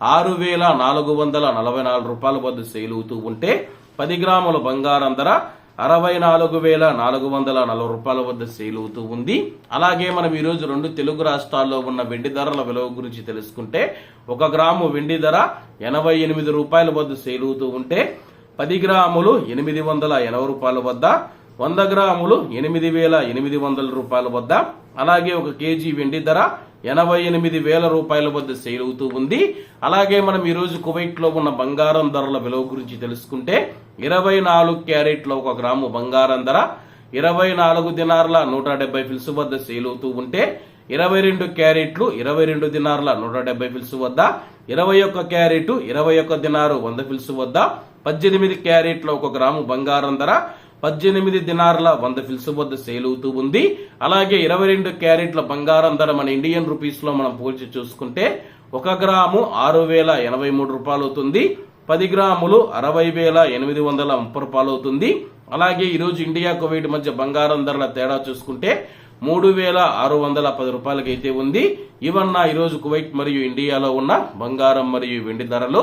ఆరు వేల నాలుగు వందల నలభై నాలుగు రూపాయల వద్ద సేల్ అవుతూ ఉంటే పది గ్రాముల బంగారం ధర అరవై నాలుగు వేల నాలుగు వందల నలభై రూపాయల వద్ద సేల్ అవుతూ ఉంది. అలాగే మనం ఈరోజు రెండు తెలుగు రాష్ట్రాల్లో ఉన్న వెండి ధరల విలువ గురించి తెలుసుకుంటే ఒక గ్రాము వెండి ధర ఎనభై ఎనిమిది రూపాయల వద్ద సేల్ అవుతూ ఉంటే పది గ్రాములు ఎనిమిది వందల ఎనభై రూపాయల వద్ద వంద గ్రాములు ఎనిమిది వేల ఎనిమిది వందల రూపాయల వద్ద. అలాగే ఒక కేజీ వెండి ధర ఎనభై ఎనిమిది వేల రూపాయల వద్ద సేల్ అవుతూ ఉంది. అలాగే మనం ఈరోజు కువైట్లో ఉన్న బంగారం ధరల విలువ గురించి తెలుసుకుంటే ఇరవై నాలుగు క్యారెట్ల ఒక గ్రాము బంగారం ధర ఇరవై నాలుగు దినార్ల నూట డెబ్బై ఫిల్స్ వద్ద సేల్ అవుతూ ఉంటే ఇరవై రెండు క్యారెట్లు ఇరవై రెండు దినార్ల నూట డెబ్బై ఫిల్స్ వద్ద ఇరవై ఒక్క క్యారెట్ ఇరవై ఒక్క దినారు వంద ఫిల్స్ వద్ద పద్దెనిమిది క్యారెట్ల ఒక గ్రాము బంగారం ధర పద్దెనిమిది దినార్ల వంద ఫిల్స్ వద్ద సేల్ అవుతూ ఉంది. అలాగే ఇరవై రెండు క్యారెట్ల బంగారం ధర మన ఇండియన్ రూపీస్లో మనం పోల్చి చూసుకుంటే ఒక గ్రాము ఆరు వేల ఎనభై మూడు రూపాయలు అవుతుంది. పది గ్రాములు అరవై వేల ఎనిమిది వందల ముప్పై రూపాయలు అవుతుంది. అలాగే ఈరోజు ఇండియా కువైట్ మధ్య బంగారం ధరల తేడా చూసుకుంటే మూడు వేల ఆరు వందల పది రూపాయలకైతే ఉంది. ఇవన్న ఈరోజు కువైట్ మరియు ఇండియాలో ఉన్న బంగారం మరియు వెండి ధరలు.